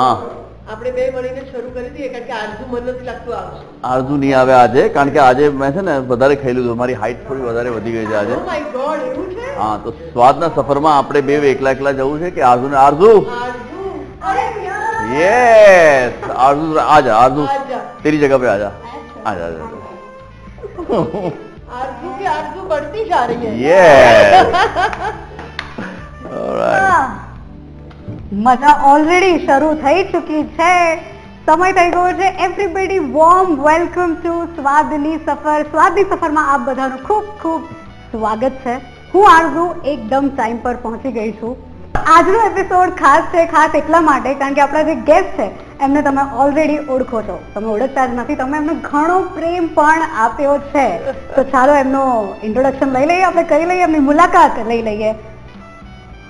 હા આપણે બે મળીને શરૂ કરી દઈએ કારણ કે આરઝુ મન નથી લાગતું આવશે આરઝુ નહીં આવે આજે કારણ કે આજે મેં છે ને વધારે ખાઈ લીધું મારી હાઈટ થોડી વધારે વધી ગઈ છે આજે ઓ માય ગોડ એવું છે હા તો સ્વાદના સફરમાં આપણે બે એકલા એકલા જવું છે કે આરઝુ ને આરઝુ આરઝુ અરે યાર यस आरजू आजा आरजू आजा। तेरी जगह पे आजा आजा आजा आरजू की आरजू बढ़ती जा रही है यस ऑलराइट મજા ઓલરેડી શરૂ થઈ ચૂકી છે. સમય થઈ ગયો છે. એવરીબડી વોર્મ વેલકમ ટુ સ્વાદની સફર. સ્વાદની સફરમાં આપ બધાનું ખૂબ ખૂબ સ્વાગત છે. હું આરઝુ એકદમ ટાઈમ પર પહોંચી ગઈ છું. આજનો એપિસોડ ખાસ છે, ખાસ એટલા માટે કારણ કે આપણા જે ગેસ્ટ છે, એમને તમે ઓલરેડી ઓળખો છો. તમે ઓળખતા જ નથી. તમે એમને ઘણો પ્રેમ પણ આપ્યો છે. તો ચાલો એમનો ઇન્ટ્રોડક્શન લઈ લઈએ, આપણે કરી લઈએ એમની મુલાકાત, લઈ લઈએ.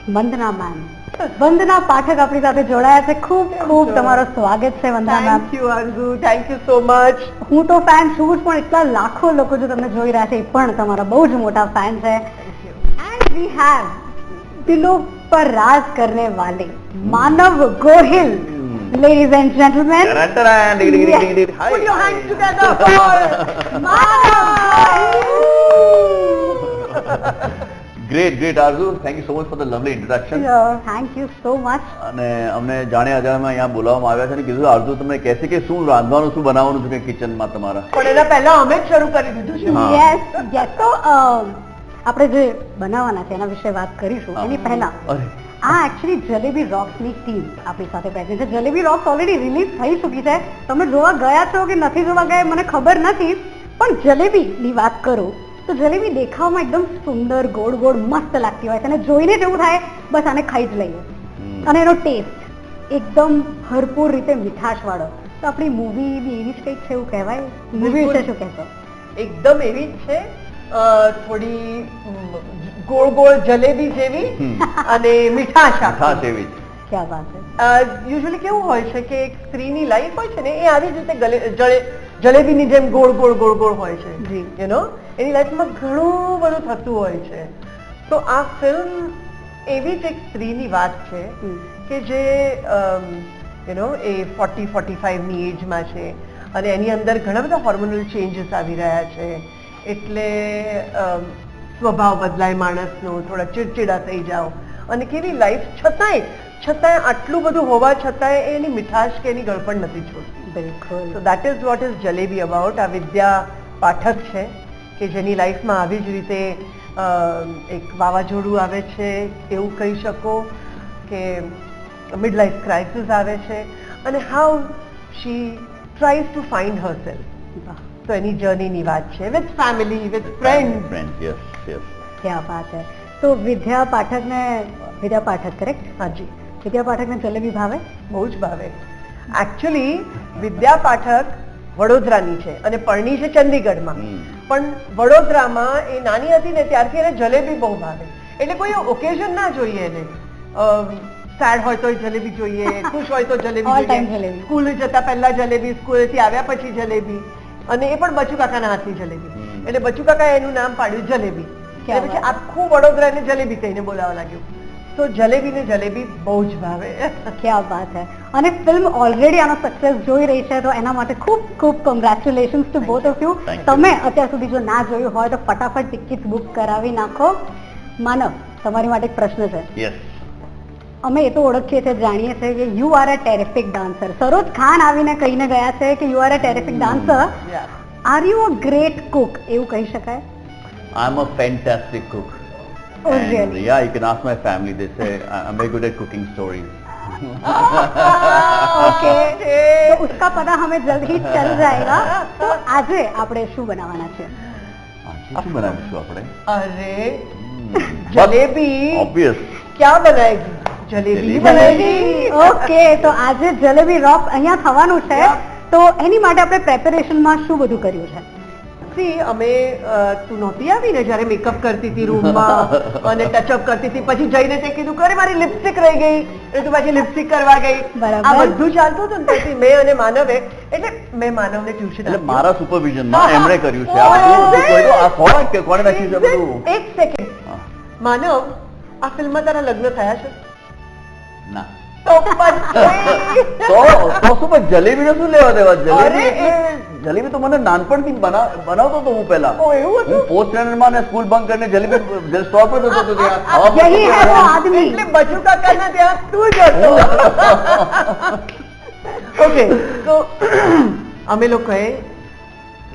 વંદના મેમ વંદના પાઠક આપણી સાથે જોડાયા છે. ખૂબ ખૂબ તમારો સ્વાગત છે Vandana ma'am thank you thank you so much હું તો ફેન છું જ પણ એટલા લાખો લોકો જો તમને જોઈ રહ્યા છે એ પણ તમારા બહુ જ મોટા ફેન છે. એન્ડ વી હેવ દિલો પર રાજ કરને વાલે Manav Gohil. Ladies and gentleman Put your hands together. For great great Aarzoo thank you so much for the lovely introduction thank you so much અને અમને જાણે અજાણમાં અહીંયા બોલાવવામાં આવ્યા છે અને કીધું આરઝુ તમને કહેશે કે શું રાંધવાનું શું બનાવવાનું છે કિચનમાં તમારા? પણ એના પહેલા અમે જ શરૂ કરી દીધું છે. યસ યસ તો આપણે જે બનાવવાના છે એના વિશે વાત કરીશું. એની પહેલા આ એકચ્યુઅલી જલેબી રોક્સની ટીમ આપણી સાથે પ્રેઝન્ટ છે. જલેબી રોક્સ ઓલરેડી રિલીઝ થઈ ચૂકી છે. તમે જોવા ગયા છો કે નથી જોવા ગયા મને ખબર નથી. પણ જલેબીની વાત કરું તો જલેબી દેખાવમાં એકદમ સુંદર ગોળ ગોળ મસ્ત લાગતી હોય છે અને જોઈને જ એવું થાય બસ આને ખાઈ જ લઈએ. અને એનો ટેસ્ટ એકદમ ભરપૂર રીતે મીઠાશ વાળો તો આપણી મૂવી બી એવી જ કંઈક છે એવું કહેવાય? મૂવી વિશે શું કહેશો? એકદમ એવી જ છે થોડી ગોળ ગોળ જલેબી જેવી અને મીઠાશ મીઠાશ એવી જ. ક્યાં વાત યુઝ્યુઅલી કેવું હોય છે કે એક સ્ત્રીની લાઈફ હોય છે ને એ આવી જ રીતે જલેબીની જેમ ગોળ ગોળ ગોળ ગોળ હોય છે. યુ નો એની લાઈફમાં ઘણું બધું થતું હોય છે. તો આ ફિલ્મ એવી જ એક સ્ત્રીની વાત છે કે જે you know a forty forty ફાઈવની એજમાં છે અને એની અંદર ઘણા બધા હોર્મોનલ ચેન્જીસ આવી રહ્યા છે. એટલે સ્વભાવ બદલાય માણસનો થોડા ચીડચીડા થઈ જાઓ. અને કેવી લાઈફ છતાંય છતાંય આટલું બધું હોવા છતાંય એની મીઠાશ કે એની ગળપણ નથી છોડતી. બિલકુલ. So that is what is jalebi about આ વિદ્યા પાઠક છે કે જેની લાઈફમાં આવી જ રીતે એક વાવાઝોડું આવે છે એવું કહી શકો કે મિડ લાઈફ ક્રાઇસિસ આવે છે. અને how she tries to find her વાહ, તો એની જર્નીની વાત છે. With family with friend friend yes yes ક્યાં વાત છે તો વિદ્યા પાઠકને વિદ્યા પાઠક કરેક્ટ હાજી. વિદ્યા પાઠકને જલેબી ભાવે? બહુ જ ભાવે. એકચ્યુઅલી વિદ્યા પાઠક વડોદરાની છે અને પરણી છે ચંદીગઢમાં. પણ વડોદરામાં એ નાની હતી ને ત્યારથી એને જલેબી બહુ ભાવે. એટલે કોઈ ઓકેઝન ના જોઈએ એને. સેડ હોય તો જલેબી જોઈએ ખુશ હોય તો જલેબી જલેબી. સ્કૂલે જતા પહેલા જલેબી સ્કૂલેથી આવ્યા પછી જલેબી. અને એ પણ બચુ કાકાના હાથની જલેબી. એટલે બચુ કાકાએ એનું નામ પાડ્યું જલેબી. એટલે પછી આખું વડોદરા એને જલેબી કહીને બોલાવા લાગ્યું. તો જલેબી ને જલેબી બહુ જ ભાવે. ક્યાં વાત હે? અને ફિલ્મ ઓલરેડી આનો સક્સેસ જોઈ રહી છે તો એના માટે ખૂબ ખૂબ congratulations to both of you તમે અત્યાર સુધી જો ના જોયું હોય તો ફટાફટ ટિકિટ બુક કરાવી નાખો. માનવ તમારી માટે એક પ્રશ્ન છે. અમે એ તો ઓળખીએ છીએ જાણીએ છીએ કે you are a terrific dancer Saroj Khan આવીને કહીને ગયા છે કે you are a terrific dancer are you a great cook એવું કહી શકાય? I am a fantastic cook. Oh, and really? yeah, you can ask my family. They say I- I'm very good at cooking stories. Okay તો ઉસકા પતા હમે જલ્દ ही चल जाएगा તો આજે આપણે શું બનાવવાના છે આજે શું બનાવીશું આપણે अरे जलेबी ઓબ્વિયસ क्या बनाएगी जलेबी जलेबी बनाएगी ઓકે તો આજે જલેબી રોક અહીંયા થવાનું છે તો એની માટે આપણે પ્રેપરેશનમાં શું બધું કર્યું છે સી અમે તું નહોતી આવી ને જ્યારે મેકઅપ કરતી હતી રૂમમાં અને ટચઅપ કરતી હતી પછી જઈને તે કીધું કરે મારી લિપસ્ટિક રહી ગઈ. એટલે તું પાછી લિપસ્ટિક કરવા ગઈ. આ બધું ચાલતું હતું ને પછી મેં અને માનવે એટલે મેં માનવને ટ્યુશન એટલે મારા સુપરવિઝનમાં એમણે કર્યું છે. આ Oh, કોણે કે- કોણે નાખ્યું છે બધું? એક સેકન્ડ માનવ આ ફિલ્મમાં તારા લગ્ન થયા છે? ના. તો પછી તો તો શું જલેબીને શું લેવા દેવા? જલેબી જલેબી તો મને નાનપણથી બના- બનાવતો હતો હું પહેલા? હું ફોર્થ સ્ટેન્ડર્ડમાં ને સ્કૂલ બંક કરીને જલેબી સ્ટોર પર જતો હતો ત્યાં. ખાવા. આદમી. એટલે બચુ કાકાના ત્યાં તું જ હતો. ઓકે તો અમે લોકોએ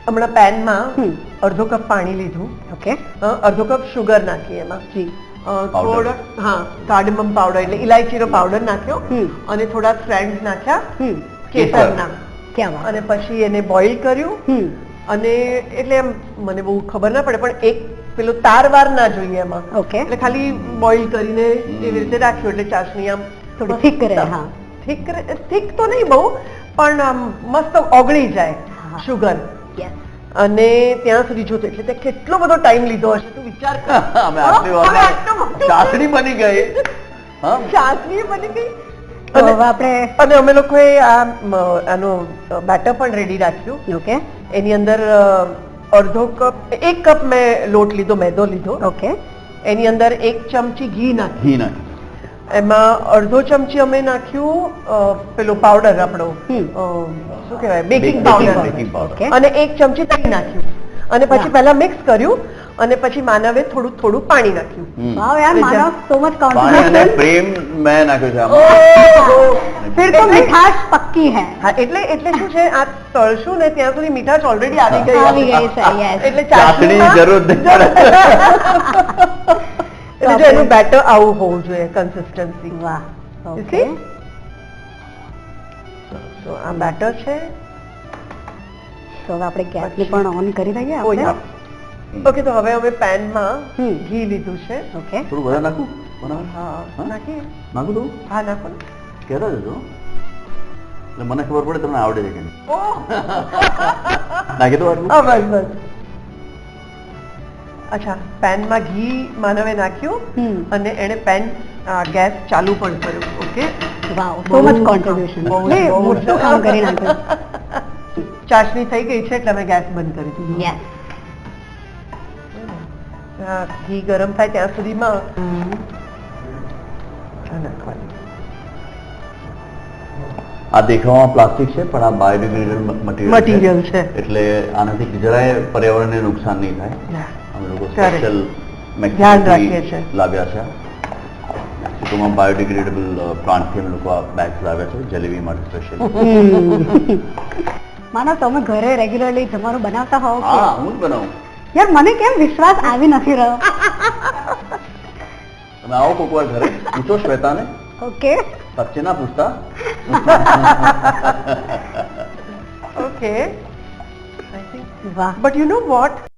હમણાં પેનમાં અડધો કપ પાણી લીધું. ઓકે. અડધો કપ શુગર નાખી એમાં. જી. થોડો હા કાર્ડમમ પાવડર એટલે ઇલાયચીનો પાવડર નાખ્યો. અને થોડા ફ્રેન્ડ્સ નાખ્યા કેસરના. ક્યાં અને પછી એને બોઇલ કર્યું. અને એટલે એમ મને બહુ ખબર ના પડે પણ એક પેલો તારવાર ના જોઈએ એમાં. ઓકે. એટલે ખાલી બોઇલ કરીને એવી રીતે રાખ્યું એટલે ચાસણી આમ થોડી થીક રહે, હા. થીક થીક તો નહીં બહુ પણ આમ મસ્ત ઓગળી જાય. શુગર અને ત્યાં સુધી જોતો એટલે તે કેટલો બધો ટાઈમ લીધો હશે તું વિચાર કર. ચાસણી બની ગઈ. હા. ચાસણી બની ગઈ? તો હવે આપણે અને અમે લોકોએ આ આનું બેટર પણ રેડી રાખ્યું. ઓકે. એની અંદર અડધો કપ એક કપ મેં લોટ લીધો મેદો લીધો. ઓકે. એની અંદર એક ચમચી ઘી નાખી ઘી નાખી એમાં અડધો ચમચી અમે નાખ્યું પેલો પાવડર આપણો શું કહેવાય? Baking powder okay. અને એક ચમચી દહીં નાખ્યું. અને પછી. પહેલા મિક્સ કર્યું. અને પછી માનવે થોડું થોડું પાણી નાખ્યું. વાવ યાર માનવ સો મચ કોન્ફિડન્સ પ્રેમ મેં નાખ્યો છે ફિર તો મીઠાશ પક્કી હે. હા એટલે એટલે શું છે આ તળશું ને ત્યાં સુધી મીઠાશ ઓલરેડી આવી ગઈ આવી ગઈ છે યસ એટલે ચાસણી જરૂર એટલે જો એનું બેટર આવું હોવું જોઈએ કન્સિસ્ટન્સી વાહ ઓકે તો આ બેટર છે. તો આપણે ગેસને પણ ઓન કરી દઈએ આપણે? ઓકે તો હવે અમે પેનમાં. ઘી લીધું છે. ઓકે થોડું વધારે નાખું. બનાવો. હા નાખી નાખું તો હા નાખો. કહેતા જજો. એટલે મને ખબર પડે તમને આવડે છે કે નહીં. નાખી દો આટલું. બસ બસ. અચ્છા પેનમાં ઘી માનવે નાખ્યું અને એણે પેન ગેસ ચાલુ પણ કર્યું. Okay wow so much contribution બહુ. મોટું કામ કરી નાખ્યું. ચાસણી થઈ ગઈ છે એટલે અમે ગેસ બંધ કરી દીધું. યસ આ ઘી ગરમ થાય ત્યાં સુધીમાં. આ. દેખાવામાં પ્લાસ્ટિક છે પણ આ બાયોડિગ્રેડેબલ મટીરિયલ છે. એટલે આનાથી જરાય પર્યાવરણને નુકસાન નહીં થાય. અમે લોકો સ્પેશિયલ ધ્યાન રાખીએ છીએ. લાવ્યા છે. મેક્સિકોમાં બાયોડિગ્રેડેબલ પ્લાન્ટથી અમે લોકો આ બેગ્સ લાવ્યા છે જલેબી માટે સ્પેશિયલ માનો તમે ઘરે રેગ્યુલરલી જમવાનું બનાવતા હોવ હા હું જ બનાવું. યાર મને કેમ વિશ્વાસ આવી નથી રહ્યો? તમે આવો કોક વાર ઘરે. પૂછો શ્વેતાને. ઓકે. સચ્ચે ના પૂછતા વાહ. But you know But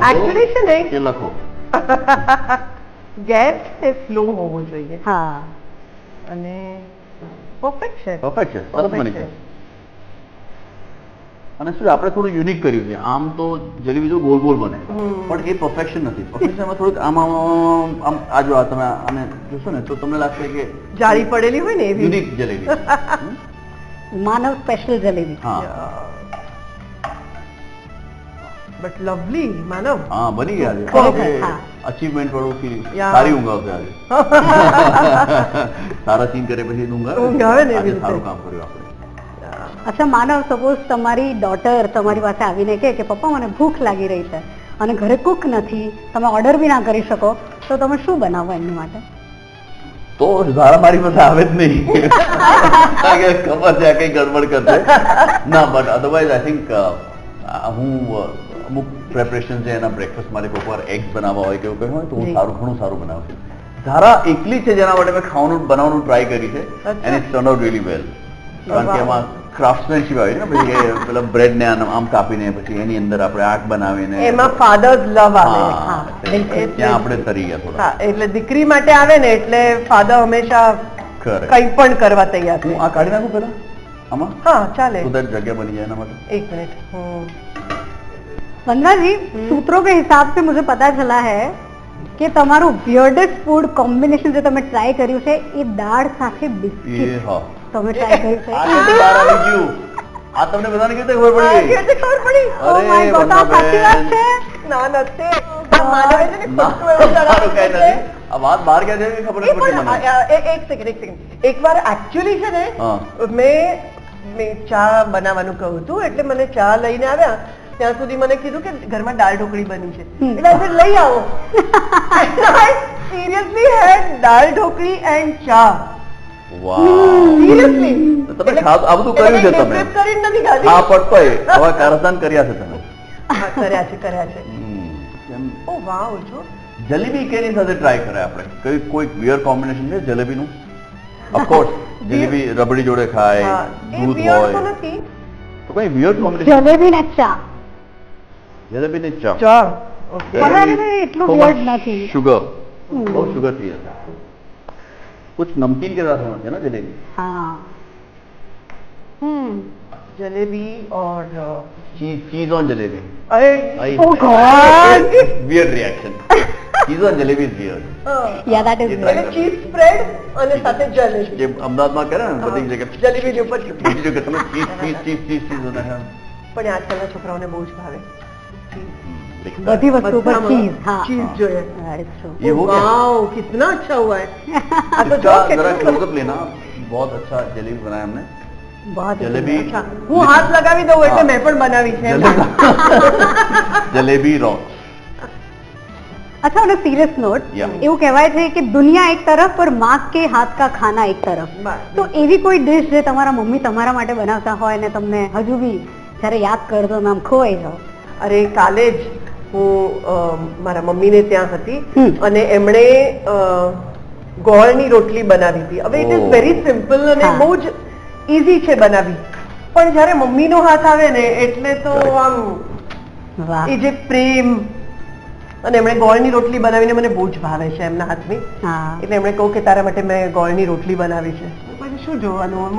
Actually છે ને. એ લખો. ગેસ એ સ્લો હોવો જોઈએ. હા. અને પરફેક્ટ છે. પરફેક્ટ છે. સરસ બની છે. અને શું આપણે થોડું યુનિક કર્યું છે. આમ તો જલેબી જો ગોલ ગોલ બને. પણ એ પરફેક્શન નથી. પરફેક્શનમાં થોડુંક આમ આમ આમ આમ આ જો આ તમે આને જોશો ને તો તમને લાગશે કે જાળી પડેલી હોય ને એવી. Unique jalebi Manav special jalebi. હા. બટ લવલી માનવ હા બની ગયા છે. ખરેખર, અચીવમેન્ટ વાળું ફીલ સારી ઊંઘ આવશે આજે. સારા સીન કરે પછી ઊંઘ આવે ઊંઘ આવે ને એવી સારું કામ કર્યું આપણે. અચ્છા માનવ સપોઝ તમારી ડોટર તમારી પાસે આવીને કહે કે પપ્પા મને ભૂખ લાગી રહી છે અને ઘરે કુક નથી. તમે ઓર્ડર બી ના કરી શકો. તો તમે શું બનાવો એમની માટે? તો ઝારા મારી પાસે આવે જ નહીં. કારણ કે ખબર છે આ કઈ ગડબડ કરશે. ના બટ અધરવાઇઝ આઈ થિંક હું અમુક પ્રેપરેશન છે એના બ્રેકફાસ્ટ માટે કોઈકવાર એગ્સ બનાવવા હોય કે એવું કંઈ હોય તો હું સારું ઘણું સારું બનાવું ધારા એકલી છે જેના માટે મેં ખાવાનું બનાવવાનું ટ્રાય કરી છે and it turn out really well કારણ કે એમાં ક્રાફ્ટમેનશીપ આવી ને પછી પેલા બ્રેડ ને આમ કાપીને પછી એની અંદર આપણે આર્ટ બનાવીને. એમાં ફાધર્સ લવ આવે. ત્યાં આપણે તરી ગયા થોડા. એટલે દીકરી માટે આવે ને એટલે ફાધર હંમેશા કઈ પણ કરવા તૈયાર હું આ કાઢી નાખું પેલા આમાં? હા ચાલે. જગ્યા બની જાય એના માટે. એક મિનિટ હું वंदना जी सूत्रों के हिसाब से मुझे पता चला है કે તમારું વિયર્ડેસ્ટ ફૂડ કોમ્બિનેશન જે તમે ટ્રાય કર્યું છે એ દાળ સાથે ये બિસ્કિટ हाँ તમે ટ્રાય કર્યું આ છે કેવી બહાર આવી ગયું આ તમને બધાને કેવી રીતે ખબર આ પડી કેવી રીતે ખબર પડી Oh my અરે, God, આ સાચી વાત વંદનાબેન. છે ના નથી આ માનવે છે ને ના, ખોટું એવું મારું કઈ ચડાવ્યું છે. નથી આ વાત બહાર ક્યાં જાય ખબર એ નથી પડતી પણ મને આ- આ- એક સેકન્ડ એક સેકન્ડ એકવાર actually છે ને હા. મેં મેં ચા બનાવવાનું કહ્યું હતું એટલે મને ચા લઈને આવ્યા ત્યાં સુધી મને કીધું કે ઘરમાં દાળ ઢોકળી બની છે. એટલે લઈ આવો. Seriously had dal dhokli and cha. Seriously તમે આ બધું કર્યું છે તમે? કરીને નથી ખાધી. હા પડતોય હવે કારસ્તાન કર્યા છે તમે. કર્યા છે કર્યા છે. ઓ વાવ જો. જલેબી કેની સાથે ટ્રાય કરે આપણે? કઈ કોઈ વિયર કોમ્બિનેશન છે જલેબીનું? ઓફકોર્સ જલેબી રબડી જોડે ખાય દૂધ હોય. નથી. તો કઈ વિયર કોમ્બિનેશન જલેબી ના ચા. જલેબી ને ચા ચા ઓકે પતા નહીં, એટલું weird નથી. शुगर हम्म। बहुत शुगर थी कुछ नमकीन के साथ होना चाहिए ना जलेबी હા હમ जलेबी और अ, चीज चीज ऑन जलेबी अरे Oh God! Weird reaction cheese on jalebi is weird uh, yeah that is a try એટલે ચીઝ સ્પ્રેડ અને સાથે જલેબી જે અમદાવાદમાં કરે ને બધી જગ્યાએ જલેબીની ઉપર બીજી જગ્યાએ તમે cheese cheese cheese cheese cheese બધા ખાઓ. પણ આજકાલના છોકરાઓને બહુ જ ભાવે બધી વસ્તુ પર બધામાં ચીઝ હા ચીઝ જોઈએ That is true. ये हो गया वाओ कितना अच्छा हुआ है આ तो इसका जो जरा कितना क्लोजअप लेना बहुत अच्छा जलेबी बनाया हमने बहुत ही जलेबी अच्छा હું હાથ લગાવી દઉં એટલે હા. મેં પણ બનાવી છે जलेबी रॉक अच्छा on a serious note Yeah. એવું કહેવાય છે કે દુનિયા એક તરફ પર માँ के हाथ का खाना એક તરફ બસ. તો એવી કોઈ ડિશ જે તમારા મમ્મી તમારા માટે બનાવતા હોય ને તમને હજુ બી જ્યારે યાદ કરજો ને આમ ખોવાઈ જાઓ અરે કાલે જ હું મારા મમ્મીને ત્યાં હતી અને એમણે ગોળની રોટલી બનાવી હતી. હવે ઇટ ઇઝ વેરી સિમ્પલ અને બહુ જ ઇઝી છે બનાવી. પણ જ્યારે મમ્મીનો હાથ આવે ને એટલે તો આમ એ જે પ્રેમ અને એમણે ગોળની રોટલી બનાવીને મને બહુ જ ભાવે છે એમના હાથની. એટલે એમણે કહું કે તારા માટે મેં ગોળની રોટલી બનાવી છે. શું જોવાનું?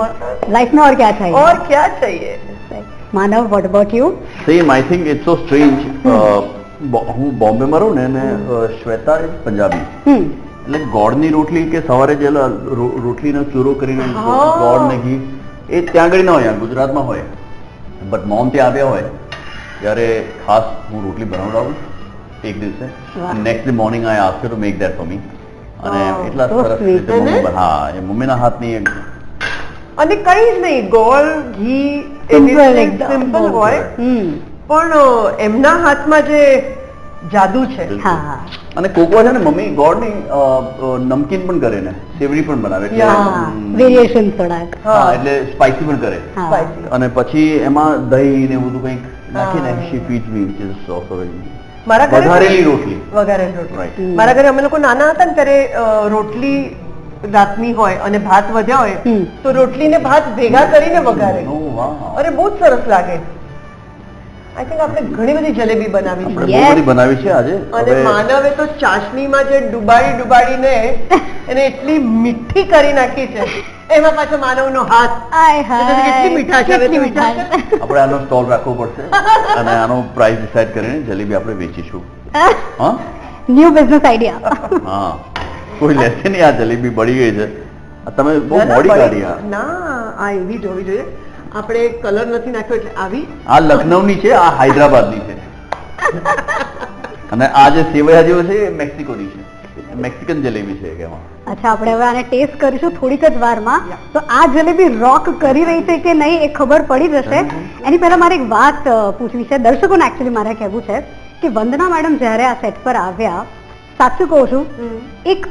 લાઈફમાં ઓર ક્યાં થાય ઓર ક્યાં ચાહીએ Manav you? Same I think it's so strange હું બોમ્બેમાં રહું ને અને શ્વેતા ઇઝ પંજાબી. એટલે ગોળની રોટલી કે સવારે જે રોટલીનો ચૂરો કરીને ગોળ ને ઘી એ ત્યાં આગળ ના હોય ગુજરાતમાં હોય. બટ મોમ ત્યાં આવ્યા હોય ત્યારે ખાસ હું રોટલી બનાવડાવું એક દિવસે. Next day morning I ask to make that for me અને Oh, એટલા સરસ રીતે મમ્મી હે ને? એ મમ્મીના હાથની એક અને કઈ જ નહીં ગોળ ઘી સિમ્પલ હોય. પણ એમના હાથમાં જે જાદુ છે. અને કોકવા છે ને મમ્મી ગોળની અ, અ, નમકીન પણ કરે ને. સેવડી પણ બનાવે છે. હા વેરિએશન થોડાક. હા. એટલે સ્પાઇસી પણ કરે. હા. અને પછી એમાં દહીં ને બધું કંઈક નાખીને. શી ફીડ મી so મારા ઘરે વઘારેલી રોટલી. વઘારેલી રોટલી. મારા ઘરે અમે લોકો નાના હતા ને ત્યારે રોટલી રાતની હોય અને ભાત વધ્યા હોય તો રોટલી ને ભાત ભેગા કરીને વઘારે. અરે બહુ જ સરસ લાગે. આઈ થિંક આપણે ઘણી બધી જલેબી બનાવી છે બધી બનાવી છે આજે. અને માનવે તો ચાસણીમાં જે ડુબાડી ડુબાડીને એને એટલી મીઠી કરી નાખી છે. એમાં પાછો માનવનો હાથ. આય હાય. એટલે કેટલી મીઠા છે કેટલી મીઠા આપણે આનો સ્ટોલ રાખવો પડશે અને આનો પ્રાઇસ ડિસાઈડ કરીને જલેબી આપણે વેચીશું. હા? ન્યૂ બિઝનેસ આઈડિયા હા. કોઈ લેશે નહીં આ જલેબી બળી ગઈ છે? તમે બહુ મોડી કાઢી આ. ના આ એવી જોવી જોઈએ. આપણે કલર નથી નાખ્યો એટલે આવી આ લખનૌની છે આ હૈદરાબાદની છે. અને આ જે સેવૈયા જેવો છે એ મેક્સિકોની છે. મેક્સિકન જલેબી છે કે અચ્છા આપણે હવે આને ટેસ્ટ કરીશું થોડીક જ વારમાં. તો આ જલેબી રોક કરી રહી છે કે નહીં એ ખબર પડી જશે. એની પહેલા મારે એક વાત પૂછવી છે. દર્શકોને એકચ્યુઅલી મારે કહેવું છે કે વંદના મેડમ જ્યારે આ સેટ પર આવ્યા સાચું કહું છું એક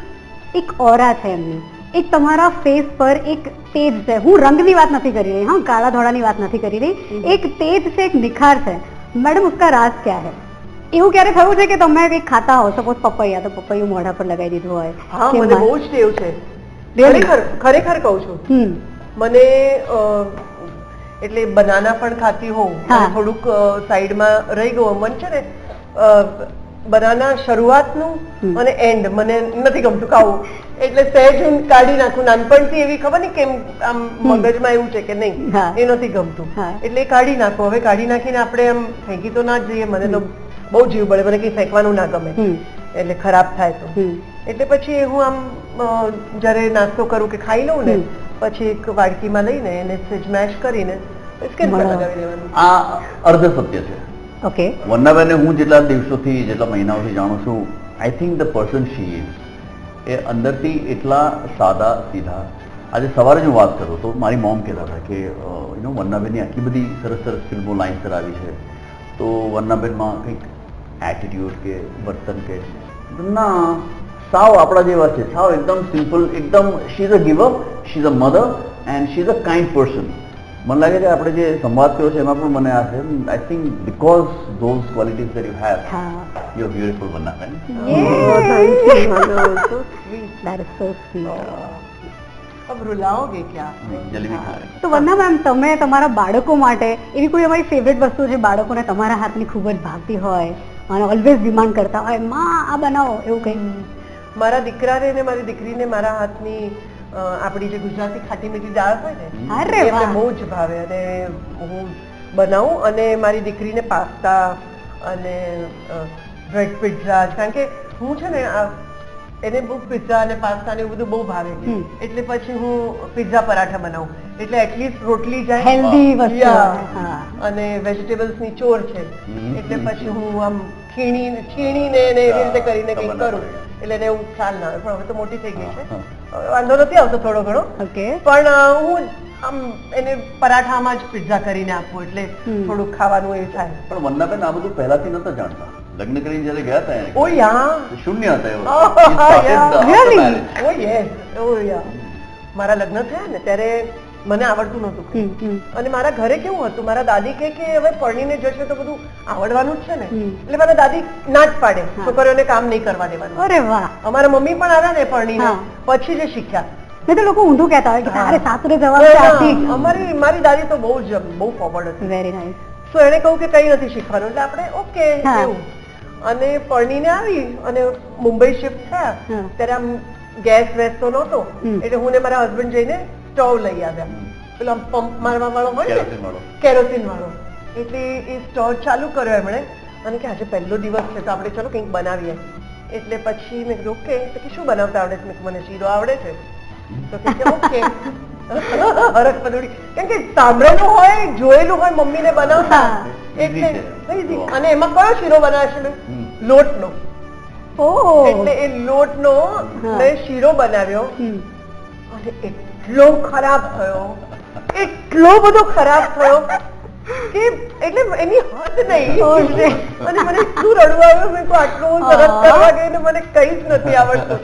એક ઓરા છે એમની. એક તમારા ફેસ પર એક તેજ છે. હું રંગની વાત નથી કરી રહી હા કાળા ધોળાની વાત નથી કરી રહી. એક તેજ છે એક નિખાર છે. મેડમ ઉસકા રાજ ક્યાં હે? એવું ક્યારે થયું છે કે તમે કંઈક ખાતા હો? સપોઝ પપૈયા તો પપૈયું મોઢા પર લગાવી દીધું હોય. હા મને બહુ જ ટેવ છે. ખરેખર ખરેખર કહું છું. મને એટલે બનાના પણ ખાતી હોઉં. થોડુંક સાઈડમાં રહી ગયું. મન છે ને બનાના શરૂઆતનું અને એન્ડ મને નથી ગમતું ખાવું. એટલે સહેજ હું કાઢી નાખું. નાનપણથી એવી ખબર ને કેમ આમ મગજમાં એવું છે કે નહીં. એ નથી ગમતું. એટલે કાઢી નાખો. હવે કાઢી નાખીને આપણે આમ ફેંકી તો ના જઈએ. મને તો બહુ જીવ બળે. મને કઈ ફેંકવાનું ના ગમે. એટલે ખરાબ થાય તો. એટલે પછી હું આમ જયારે જ્યારે નાસ્તો કરું કે ખાઈ લઉં ને પછી એક વાડકીમાં લઈને એને સ્મેશ કરીને સ્કિન લગાવી દેવાનું. આ અર્ધ સત્ય છે. ઓકે વંદાબેનને હું જેટલા દિવસોથી, જેટલા મહિનાઓથી જાણું છું I think the person she is a અંદરથી એટલા સાદા, સીધા. આજે સવારે જ હું વાત કરું તો મારી મોમ કહેતા હતા કે યુ નો વંદાબેનની આટલી બધી સરસ સરસ ફિલ્મો લાઈન આવી છે. તો વંદાબેનમાં કંઈક એટીટ્યુડ કે વર્તન કે, ના, સાવ આપણા જેવા છે. સાવ એકદમ સિમ્પલ એકદમ she is a giver she is a mother and she is a kind person મને લાગે છે આપણે જે સંવાદ કર્યો છે એમાં પણ મને આ છે I think because those qualities that you have હા you are beautiful Vandaben Oh, thank you, Manu. So sweet. That is so sweet. अब रुलाओगे क्या જલેબી ખાય તો વંદના મેમ તમે તમારા બાળકો માટે એવી કોઈ અમારી ફેવરેટ વસ્તુ છે બાળકોને તમારા હાથની ખૂબ જ ભાવતી હોય અને ઓલવેઝ ડિમાન્ડ કરતા હોય માં આ બનાવો એવું કંઈ મારા દીકરાને ને મારી દીકરીને મારા હાથની અ, આપણી જે ગુજરાતી ખાટી મીઠી દાળ હોય ને. બહુ જ ભાવે અને હું બનાવું અને મારી દીકરીને પાસ્તા અને બ્રેડ પિઝા કારણ કે હું છે ને એને બહુ પિઝા અને પાસ્તા ને એવું બધું બહુ ભાવે. એટલે પછી હું પિઝા પરાઠા બનાવું. એટલે એટલીસ્ટ રોટલી જાય. હેલ્ધી વસ્તુ અને વેજીટેબલ્સની ચોર છે. એટલે પછી હું આમ ખીણી ખીણીને એને એવી રીતે કરીને કંઈક કરું. એટલે એને એવું ખ્યાલ ના આવે. પણ હવે તો મોટી થઈ ગઈ છે. વાંધો નથી આવતો થોડો ઘણો. પણ હું આમ એને પરાઠામાં જ પિઝા કરીને આપું એટલે થોડુંક ખાવાનું એ થાય. પણ વંદાબેન આ બધું પહેલાથી નતા જાણતા? લગ્ન કરીને જયારે ગયા હતા ઓ યા શૂન્ય હતા એવો યા મારા લગ્ન થયા ને ત્યારે મને આવડતું નહોતું. અને મારા ઘરે કેવું હતું? મારા દાદી કે કે હવે પરણીને જશે તો બધું આવડવાનું જ છે ને. એટલે મારા દાદી ના જ પાડે. છોકરીઓને કામ નહીં કરવા દેવાનું. અરે વાહ. અમારા મમ્મી પણ આવ્યા ને પરણીને. પછી જે શીખ્યા. નહીં તો લોકો ઊંધું કહેતા હોય કે. તારે સાસરે જવાનું અમારી મારી દાદી તો બહુ જ બહુ ફોરવર્ડ હતી. વેરી નાઇસ તો એને કહું કે કઈ નથી શીખવાનું. એટલે આપણે ઓકે. એવું. અને પરણીને આવી અને મુંબઈ શિફ્ટ થયા. ત્યારે આમ ગેસ વેસ તો નહોતો. એટલે હું ને મારા હસબન્ડ જઈને સ્ટવ લઈ આવ્યા પેલો આમ પંપ મારવા વાળો હોય કેરોસીન ને વાળો. કેરોસીન વાળો એટલે એ સ્ટવ ચાલુ કર્યો એમણે અને કે આજે પહેલો દિવસ છે તો આપણે ચલો કંઈક બનાવીએ એટલે પછી મેં કીધું ઓકે તો કે શું બનાવતા આવડે? છે મને શીરો આવડે છે. તો કે કે ઓકે હરખ પદુડી. કેમ કે સાંભળેલું હોય જોયેલું હોય મમ્મીને બનાવતા. એટલે. અને એમાં કયો શીરો બનાવે. લોટનો. એટલે એ લોટનો. મેં શીરો બનાવ્યો. અને એટલો ખરાબ થયો. એટલો બધો ખરાબ થયો કે એટલે એની હદ નહીં. અને મને શું રડવું આવ્યું મેં કોઈ આટલું હું. સરસ કરવા ગઈ મને કઈ જ નથી આવડતું.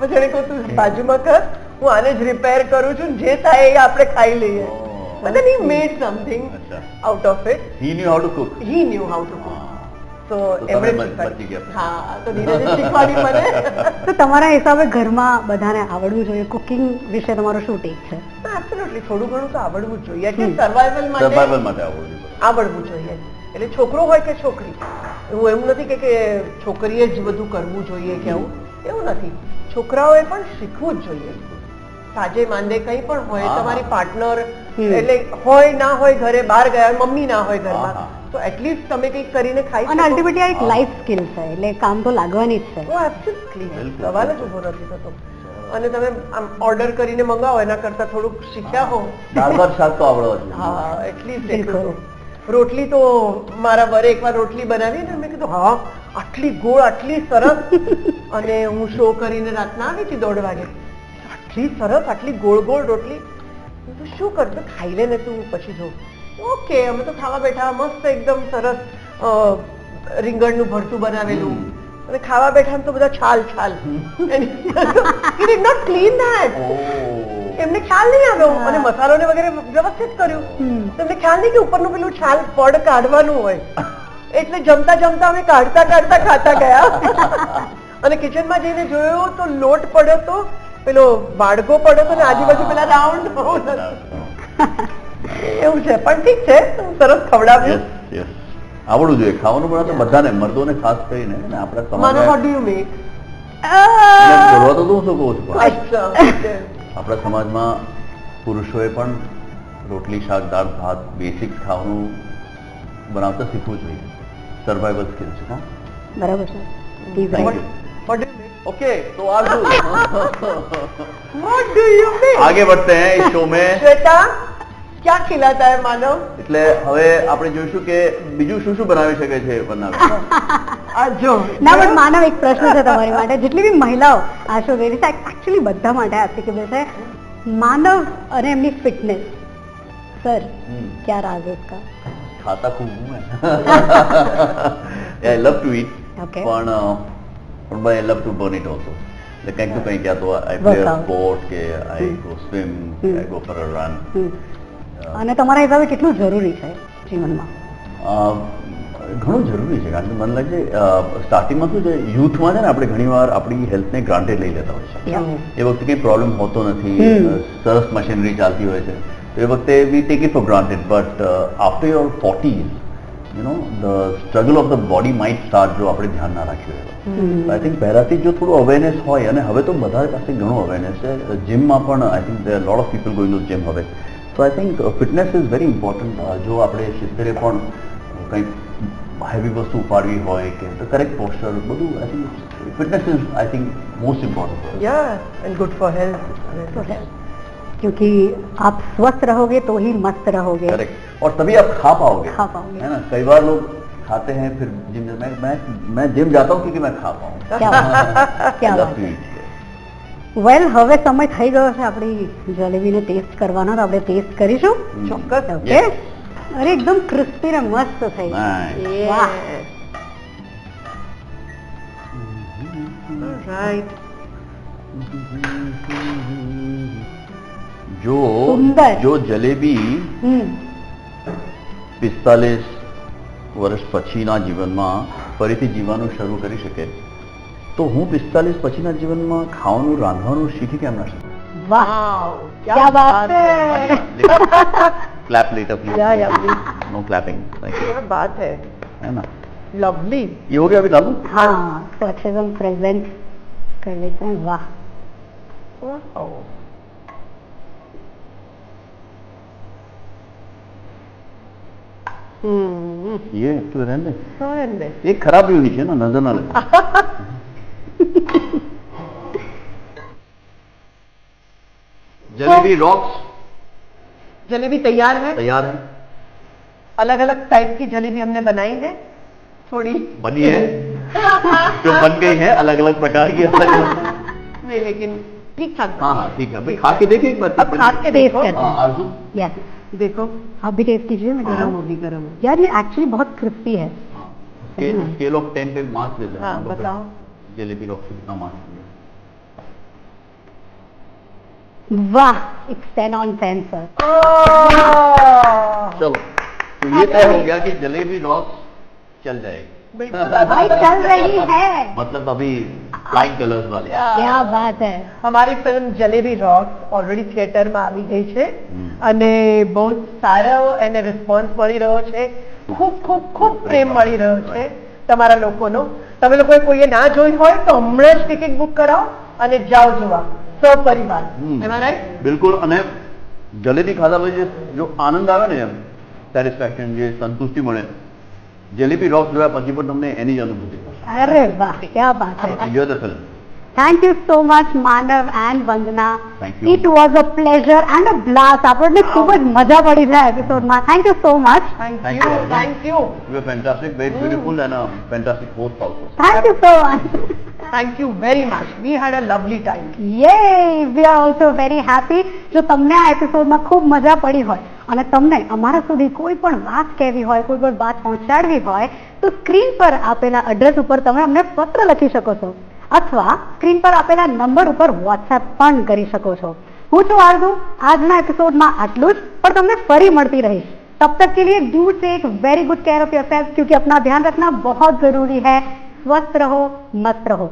પછી એને કહું તું બાજુમાં કર હું આને જ રિપેર કરું છું જે થાય એ આપણે ખાઈ લઈએ. but then he made something out of it. He knew how to cook. he knew how to cook. હા. તો એમણે શીખવાડી. હા તો ધીરે શીખવાડી મને. તો તમારા હિસાબે ઘરમાં બધાને આવડવું જોઈએ? કુકિંગ વિશે તમારો શું ટેક છે? એબ્સોલ્યુટલી થોડું ઘણું તો આવડવું જ જોઈએ. એટલે સર્વાઈવલ માટે સર્વાઈવલ માટે આવડવું જોઈએ. આવડવું જોઈએ. એટલે છોકરો હોય કે છોકરી? એવું એમ નથી કે કે છોકરીએ જ બધું કરવું જોઈએ કે આવું. એવું નથી. છોકરાઓએ પણ શીખવું જ જોઈએ. સાજે માંદે કંઈ પણ હોય તમારી પાર્ટનર એટલે હોય ના હોય ઘરે બહાર ગયા મમ્મી ના હોય ઘરમાં હા. તો એટલીસ્ટ તમે કંઈક કરીને ખાઈ અને અલ્ટિમેટલી આ એક લાઈફ સ્કિલ છે એટલે કામ તો લાગવાની જ છે. absolutely. સવાલ જ ઊભો નથી થતો. અને તમે આમ ઓર્ડર કરીને મંગાવો એના કરતા થોડુંક શીખ્યા હો દાળ ભાત શાક તો આવડો હા એટલીસ્ટ બિલકુલ. રોટલી તો મારા વરે એકવાર રોટલી બનાવી ને મેં કીધું હા આટલી ગોળ આટલી સરસ. અને હું શો કરીને રાતના આવી હતી દોઢ વાગે. આટલી સરસ આટલી ગોળ ગોળ રોટલી. શું કરતો ખાઈ લે ને તું પછી જો ઓકે અમે તો ખાવા બેઠા મસ્ત એકદમ સરસ રીંગણનું ભરતું બનાવેલું. અને ખાવા બેઠા તો બધા છાલ છાલ. He ક્લીન not clean એમને ખ્યાલ નહીં આવ્યો. અને મસાલો ને વગેરે વ્યવસ્થિત કર્યું. તમને ખ્યાલ નહીં કે ઉપરનું પેલું છાલ પડ કાઢવાનું હોય? એટલે જમતા જમતા અમે કાઢતા કાઢતા ખાતા ગયા. અને કિચનમાં જઈને જોયું તો લોટ પડ્યો તો પેલો બાળકો પડ્યો તો ને આજુબાજુ પેલા રાઉન્ડ એવું છે પણ ઠીક છે સરસ ખવડાવ્યું Yes, yes. આવડવું જોઈએ ખાવાનું બનાવતા બધાને મર્દોને ખાસ કરીને અને આપણા માનો સમાજમાં what do you make? એટલે બોલવા તો હું શું કહું છું પણ અચ્છા okay. આપણા સમાજમાં પુરુષોએ પણ રોટલી શાક દાળ ભાત બેસિક ખાવાનું બનાવતા શીખવું જોઈએ સર્વાઈવલ સ્કિલ છે હા બરાબર છે He's Thank right. you. What do you make? Okay तो आज What do you make? आगे बढ़ते हैं इस शो में શ્વેતા ક્યાં ખીલાતા માનવ? એટલે હવે આપણે જોઈશું કે બીજું શું શું બનાવી શકે છે પન્ના જો. ના પણ માનવ એક પ્રશ્ન છે તમારી માટે. જેટલી બી મહિલાઓ આશો વેરી એકચ્યુઅલી બધા માટે એપ્લિકેબલ છે. માનવ અને એમની ફિટનેસ સર ક્યાં રાજ ખાતા ખૂબ હું આઈ લવ ટુ ઈટ પણ પણ I love to burn it also એટલે કંઈક તો કંઈક યા તો આઈ પ્લે સ્પોર્ટ કે I go swim I go for a run અને તમારા હિસાબે કેટલું જરૂરી છે જીવનમાં? ઘણું જરૂરી છે કારણ કે મને લાગે સ્ટાર્ટિંગમાં શું છે યુથમાં છે ને આપણે ઘણીવાર આપણી હેલ્થને ગ્રાન્ટેડ લઈ લેતા હોય છે. એ વખતે કંઈ પ્રોબ્લેમ હોતો નથી સરસ મશીનરી ચાલતી હોય છે. તો એ વખતે we take it for granted but after your forties you know the struggle of the body might start જો આપણે ધ્યાન ના રાખ્યું હોય આઈ થિંક પહેલાથી જો થોડું અવેરનેસ હોય અને હવે તો બધા પાસે ઘણું અવેરનેસ છે. જીમમાં પણ I think lot of people going to gym હવે. તો I think fitness is very important જો આપણે સિત્તેરે પણ કંઈક હેવી વસ્તુ ઉપાડવી હોય કે કરેક્ટ પોસ્ચર બધું I think fitness is I think most important Yeah, and good for health. तो है क्योंकि आप स्वस्थ रहोगे तो ही मस्त रहोगे करेक्ट और तभी आप खा पाओगे खा पाओगे। है ना कई बार लोग खाते हैं फिर जिम मैं मैं मैं जिम जाता हूँ क्योंकि मैं खा पाऊँ क्या बात क्या I love बात to है eat. વેલ હવે સમય થઈ ગયો છે આપણી જલેબીને ટેસ્ટ કરવાનો તો આપણે ટેસ્ટ કરીશું ચોક્કસ. ઓકે અરે એકદમ ક્રિસ્પી ને મસ્ત થઈ. વાહ. Right. જો. જો જલેબી પિસ્તાલીસ વર્ષ પછીના જીવનમાં ફરીથી જીવવાનું શરૂ કરી શકે તો હું પિસ્તાલીસ પછીના જીવનમાં ખાવાનું રાંધવાનું શીખી કેમ ના શકું વાહ Wow. क्या बात है clap later please Yeah, yeah, please. No clapping क्या बात है है ना लवली ये हो गया अभी डालू हाँ तो अच्छे से हम प्रेजेंट कर लेते हैं वाह हम्म ये तो रहने रहने दे। एक खराब भी होनी चाहिए ना नजर ना लगे जलेबी रॉक्स जलेबी तैयार है? तैयार है। अलग अलग टाइप की जलेबी हमने बनाई है। थोड़ी बनी है। जो बन गई है अलग अलग प्रकार की अलग अलग नहीं लेकिन ठीक ठाक हाँ हाँ। ठीक। है खा के देखिए एक बार। अब खा के देखो। हाँ, हैं देखो आप भी टेस्ट कीजिए मैं गरम होगी गरम यार ये एक्चुअली बहुत क्रिस्पी है। स्केल ऑफ़ टेन पे मार्क्स दे हाँ। को। बताओ। जलेबी रॉक से कितना मार्क्स वाह it's ten on ten sir चलो तो ये तय हो गया कि जलेबी रॉक चल जाएगी भाई चल रही है मतलब अभी फ्लाइंग कलर्स वाले क्या बात है અમારી ફિલ્મ જલેબી રોક ઓલરેડી થિયેટરમાં આવી ગઈ છે હમ. અને બહુ જ સારો એને રિસ્પોન્સ મળી રહ્યો છે ખૂબ ખૂબ ખૂબ પ્રેમ મળી રહ્યો છે તમારા લોકોનો તમે લોકોએ કોઈએ ના જોઈ હોય તો હમણાં જ ટિકિટ બુક કરાવો અને જાઓ જોવા સપરિવાર. રાઈટ બિલકુલ. અને જલેબી ખાધા પછી જો આનંદ આવે ને એમ સેટિસ્ફેક્શન જે સંતુષ્ટિ મળે જલેબી રોક્સ જોયા પછી પણ તમને એની જ અનુભૂતિ. અરે વાહ ક્યાં વાત છે thank you so much Manav and Vandana Thank it was a pleasure and a blast આપણને ખૂબ જ મજા પડી છે એપિસોડમાં thank you so much thank you thank you you are fantastic very beautiful and a fantastic host also thank you so much thank you very much we had a lovely time yeah we are also very happy જો તમને આ એપિસોડમાં ખૂબ મજા પડી હોય અને તમને અમારા સુધી કોઈ પણ વાત કહેવી હોય કોઈ પણ વાત પહોંચાડવી હોય તો સ્ક્રીન પર આપેલા એડ્રેસ ઉપર તમે અમને પત્ર લખી શકો છો. અથવા સ્ક્રીન પર આપેલા નંબર ઉપર વોટ્સએપ પણ કરી શકો છો હું છું આરઝુ આજના એપિસોડમાં આટલું જ પણ તમને ફરી મળતી રહીશ तब तक के लिए do take very good care of yourself क्योंकि अपना ध्यान रखना बहुत जरूरी है स्वस्थ रहो मस्त रहो